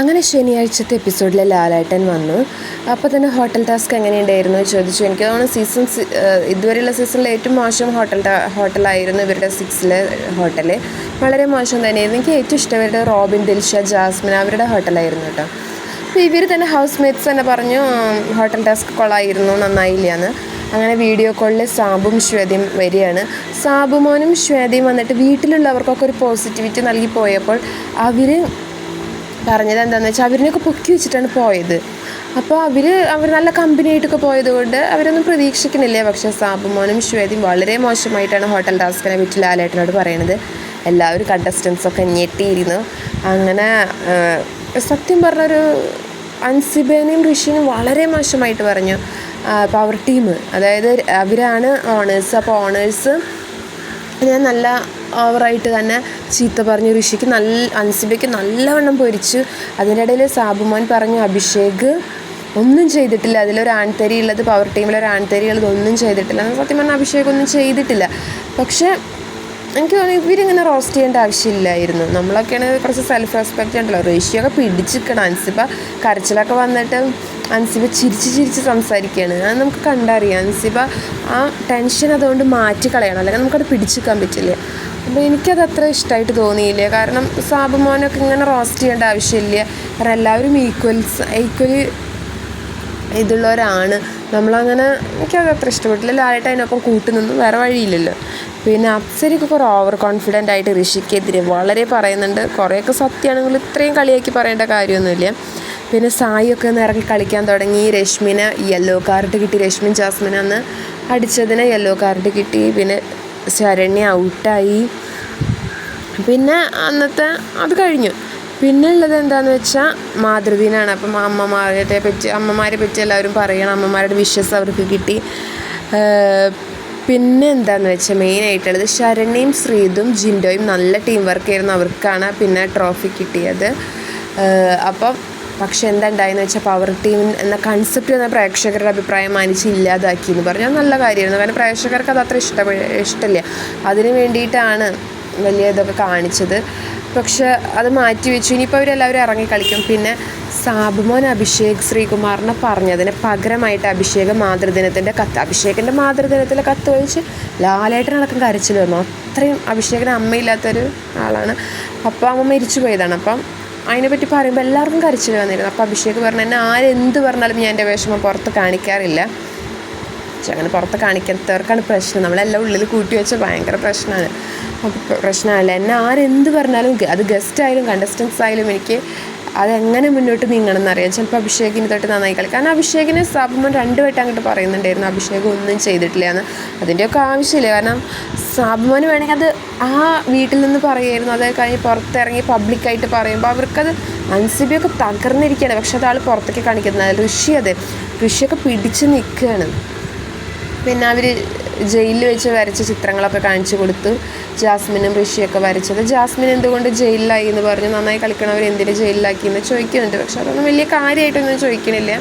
അങ്ങനെ ശനിയാഴ്ചത്തെ എപ്പിസോഡിൽ ലാലേട്ടൻ വന്നു. അപ്പോൾ തന്നെ ഹോട്ടൽ ടാസ്ക് എങ്ങനെയുണ്ടായിരുന്നു ചോദിച്ചു. എനിക്ക് തോന്നുന്നു സീസൺ ഇതുവരെയുള്ള സീസണിലെ ഏറ്റവും മോശം ഹോട്ടൽ ഹോട്ടലായിരുന്നു ഇവരുടെ സിക്സിലെ ഹോട്ടൽ വളരെ മോശം തന്നെയായിരുന്നു. എനിക്ക് ഏറ്റവും ഇഷ്ടം ഇവരുടെ റോബിൻ ദിൽഷ ജാസ്മിൻ അവരുടെ ഹോട്ടലായിരുന്നു കേട്ടോ. അപ്പോൾ ഇവർ തന്നെ ഹൗസ് മേറ്റ്സ് തന്നെ പറഞ്ഞു ഹോട്ടൽ ടാസ്ക് കൊള്ളായിരുന്നു നന്നായില്ല എന്ന് അങ്ങനെ വീഡിയോ കോളിൽ സാബും ശ്വേതയും വരികയാണ്. സാബുമോനും ശ്വേതയും വന്നിട്ട് വീട്ടിലുള്ളവർക്കൊക്കെ ഒരു പോസിറ്റിവിറ്റി നൽകി പോയപ്പോൾ അവർ പറഞ്ഞത് എന്താണെന്ന് വെച്ചാൽ അവരിനൊക്കെ പൊക്കി വെച്ചിട്ടാണ് പോയത്. അപ്പോൾ അവർ അവർ നല്ല കമ്പനി ആയിട്ടൊക്കെ പോയത് കൊണ്ട് അവരൊന്നും പ്രതീക്ഷിക്കുന്നില്ല പക്ഷേ സാബുമോനും ശ്വേതയും വളരെ മോശമായിട്ടാണ് ഹോട്ടൽ ടാസ്കിനെ പറ്റി ലാലേട്ടനോട് പറയണത്. എല്ലാവരും കണ്ടസ്റ്റൻസൊക്കെ ഞെട്ടിയിരുന്നു. അങ്ങനെ സത്യം പറഞ്ഞൊരു അൻസിബേനയും ഋഷിയും വളരെ മോശമായിട്ട് പറഞ്ഞു പവർ ടീം അതായത് അവരാണ് ഓണേഴ്സ് അപ്പോൾ ഓണേഴ്സ് ഞാൻ നല്ല ഓവറായിട്ട് തന്നെ ചീത്ത പറഞ്ഞു ഋഷിക്ക് നല്ല അൻസിബയ്ക്ക് നല്ലവണ്ണം പൊരിച്ചു. അതിന്റെ ഇടയിൽ സാബുമോൻ പറഞ്ഞു അഭിഷേക് ഒന്നും ചെയ്തിട്ടില്ല. അതിലൊരു ആൺതരി ഉള്ളത് പവർ ടീമിലൊരു ആൺതരി ഉള്ളത് ഒന്നും ചെയ്തിട്ടില്ല. സത്യം പറഞ്ഞാൽ അഭിഷേക് ഒന്നും ചെയ്തിട്ടില്ല. പക്ഷേ എനിക്ക് തോന്നുന്നു ഇവരിങ്ങനെ റോസ്റ്റ് ചെയ്യേണ്ട ആവശ്യമില്ലായിരുന്നു. നമ്മളൊക്കെയാണ് കുറച്ച് സെൽഫ് റെസ്പെക്റ്റ് ഉണ്ടല്ലോ. റേഷ്യൊക്കെ പിടിച്ചിരിക്കണം. അൻസിബ കരച്ചിലൊക്കെ വന്നിട്ട് അൻസിബ ചിരിച്ച് ചിരിച്ച് സംസാരിക്കുകയാണ് അത് നമുക്ക് കണ്ടറിയാം. അൻസിബ ആ ടെൻഷൻ അതുകൊണ്ട് മാറ്റി കളയണം. അല്ലെങ്കിൽ നമുക്കത് പിടിച്ചിരിക്കാൻ പറ്റില്ല. അപ്പോൾ എനിക്കത് അത്ര ഇഷ്ടമായിട്ട് തോന്നിയില്ല. കാരണം സാബുമോനൊക്കെ ഇങ്ങനെ റോസ്റ്റ് ചെയ്യേണ്ട ആവശ്യമില്ല. കാരണം എല്ലാവരും ഈക്വൽസ് ഈക്വലി ഇതുള്ളവരാണ്. നമ്മളങ്ങനെ എനിക്കത് അത്ര ഇഷ്ടപ്പെട്ടില്ല. ആയിട്ട് അതിനൊപ്പം കൂട്ടുനിന്നു. വേറെ വഴിയില്ലല്ലോ. പിന്നെ അപ്സരിക്ക് കുറേ ഓവർ കോൺഫിഡന്റ് ആയിട്ട് ഋഷിക്കെതിരെ വളരെ പറയുന്നുണ്ട്. കുറേയൊക്കെ സത്യമാണെങ്കിൽ ഇത്രയും കളിയാക്കി പറയേണ്ട കാര്യമൊന്നുമില്ല. പിന്നെ സായിയൊക്കെ ഒന്ന് ഇറങ്ങി കളിക്കാൻ തുടങ്ങി. രശ്മിനെ യെല്ലോ കാർഡ് കിട്ടി. രശ്മിൻ ജാസ്മിൻ അന്ന് അടിച്ചതിന് യെല്ലോ കാർഡ് കിട്ടി. പിന്നെ ശരണ്യ ഔട്ടായി പിന്നെ അന്നത്തെ അത് കഴിഞ്ഞു. പിന്നെ ഉള്ളത് എന്താണെന്ന് വെച്ചാൽ മാതൃദിനാണ്. അപ്പം അമ്മമാരെ പറ്റി അമ്മമാരെ പറ്റി എല്ലാവരും പറയണം. അമ്മമാരുടെ വിഷസ് അവർക്ക് കിട്ടി. പിന്നെ എന്താണെന്ന് വെച്ചാൽ മെയിനായിട്ടുള്ളത് ശരണ്യയും ശ്രീതും ജിൻഡോയും നല്ല ടീം വർക്ക് ആയിരുന്നു അവർക്കാണ് പിന്നെ ട്രോഫി കിട്ടിയത്. അപ്പം പക്ഷെ എന്താ ഉണ്ടായെന്ന് വെച്ചാൽ പവർ ടീം എന്ന കൺസെപ്റ്റ് എന്ന പ്രേക്ഷകരുടെ അഭിപ്രായം മാനിച്ച് ഇല്ലാതാക്കി എന്ന് പറഞ്ഞാൽ നല്ല കാര്യമായിരുന്നു. കാരണം പ്രേക്ഷകർക്ക് അത് അത്ര ഇഷ്ടപ്പെ ഇഷ്ടമില്ല. അതിന് വേണ്ടിയിട്ടാണ് വലിയ ഇതൊക്കെ കാണിച്ചത്. പക്ഷെ അത് മാറ്റി വെച്ചു. ഇനിയിപ്പോൾ അവരെല്ലാവരും ഇറങ്ങി കളിക്കും. പിന്നെ സാബുമോൻ അഭിഷേക് ശ്രീകുമാറിനെ പറഞ്ഞതിന് പകരമായിട്ട് അഭിഷേക് മാതൃദിനത്തിന്റെ കത്ത്. അഭിഷേകിന്റെ മാതൃദിനത്തിലെ കത്ത് വായിച്ച് ലാലേട്ടനടക്കം കരച്ചിൽ വന്നു. അത്രയും അഭിഷേകിന് അമ്മയില്ലാത്തൊരു ആളാണ്. അപ്പം അമ്മ മരിച്ചു പോയതാണ്. അപ്പം അതിനെപ്പറ്റി പറയുമ്പോൾ എല്ലാവർക്കും കരച്ചിൽ വന്നിരുന്നു. അപ്പോൾ അഭിഷേക് പറഞ്ഞു എന്നെ ആരെന്ത് പറഞ്ഞാലും ഞാൻ എന്റെ വിഷമം പുറത്ത് കാണിക്കാറില്ല. അങ്ങനെ പുറത്ത് കാണിക്കാത്തവർക്കാണ് പ്രശ്നം. നമ്മളെല്ലാം ഉള്ളിൽ കൂട്ടി വെച്ച ഭയങ്കര പ്രശ്നമാണ്. പ്രശ്നമല്ല. എന്നെ ആരെന്ത് പറഞ്ഞാലും അത് ഗസ്റ്റ് ആയാലും കണ്ടസ്റ്റൻസ് ആയാലും എനിക്ക് അതെങ്ങനെ മുന്നോട്ട് നീങ്ങണം എന്നറിയാം. ചിലപ്പോൾ അഭിഷേകിന് തൊട്ട് നന്നായി കളി കാരണം അഭിഷേകിനെ സാബുമോൻ രണ്ട് വട്ടം അങ്ങോട്ട് പറയുന്നുണ്ടായിരുന്നു. അഭിഷേകം ഒന്നും ചെയ്തിട്ടില്ല എന്ന് അതിന്റെയൊക്കെ ആവശ്യമില്ല. കാരണം സാബുമോന് വേണമെങ്കിൽ അത് ആ വീട്ടിൽ നിന്ന് പറയുമായിരുന്നു. അത് കഴിഞ്ഞ് പുറത്തിറങ്ങി പബ്ലിക്കായിട്ട് പറയുമ്പോൾ അവർക്കത് അൻസിബിയൊക്കെ തകർന്നിരിക്കുകയാണ്. പക്ഷെ അത് ആൾ പുറത്തേക്ക് കാണിക്കുന്നത്. ഋഷി അതെ. ഋഷിയൊക്കെ പിടിച്ച് നിൽക്കുകയാണ്. പിന്നെ അവർ ജയിലിൽ വെച്ച് വരച്ച ചിത്രങ്ങളൊക്കെ കാണിച്ചു കൊടുത്തു ജാസ്മിനും ഋഷിയൊക്കെ വരച്ചത്. ജാസ്മിൻ എന്തുകൊണ്ട് ജയിലിലായി എന്ന് പറഞ്ഞു? നന്നായി കളിക്കണവർ എന്തിനു ജയിലിലാക്കി എന്ന് ചോദിക്കുന്നുണ്ട്. പക്ഷെ അതൊന്നും വലിയ കാര്യമായിട്ടൊന്നും ചോദിക്കണില്ല.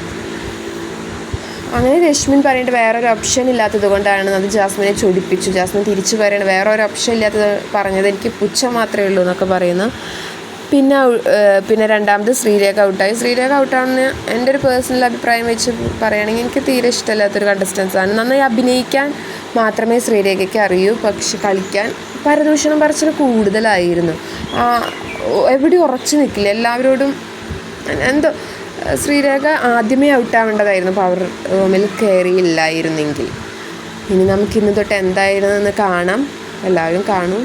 അങ്ങനെ രശ്മിൻ പറയേണ്ട വേറൊരു ഓപ്ഷൻ ഇല്ലാത്തത് കൊണ്ടാണ് അത് ജാസ്മിനെ ചൊടിപ്പിച്ചു. ജാസ്മിൻ തിരിച്ചു പറയണത് വേറെ ഒരു ഓപ്ഷൻ ഇല്ലാത്തത് പറഞ്ഞത് എനിക്ക് പുച്ഛം മാത്രമേ ഉള്ളൂ എന്നൊക്കെ പറയുന്നു പിന്നെ പിന്നെ രണ്ടാമത് ശ്രീരേഖ ഔട്ടായി. ശ്രീരേഖ ഔട്ടാണെന്ന് എന്റെ ഒരു പേഴ്സണൽ അഭിപ്രായം വെച്ച് പറയുകയാണെങ്കിൽ എനിക്ക് തീരെ ഇഷ്ടമില്ലാത്തൊരു കണ്ടസ്റ്റൻസ് ആണ്. നന്നായി അഭിനയിക്കാൻ മാത്രമേ ശ്രീരേഖയ്ക്ക് അറിയൂ പക്ഷെ കളിക്കാൻ പരദൂഷണം പറച്ചിൽ കൂടുതലായിരുന്നു. എവിടെ ഉറച്ചു നിൽക്കില്ല. എല്ലാവരോടും എന്തോ ശ്രീരേഖ ആദ്യമേ ഔട്ടാവേണ്ടതായിരുന്നു. പവർ റൂമിൽ കയറിയില്ലായിരുന്നെങ്കിൽ ഇനി നമുക്ക് ഇന്ന് തൊട്ട് എന്തായിരുന്നെന്ന് കാണാം. എല്ലാവരും കാണും.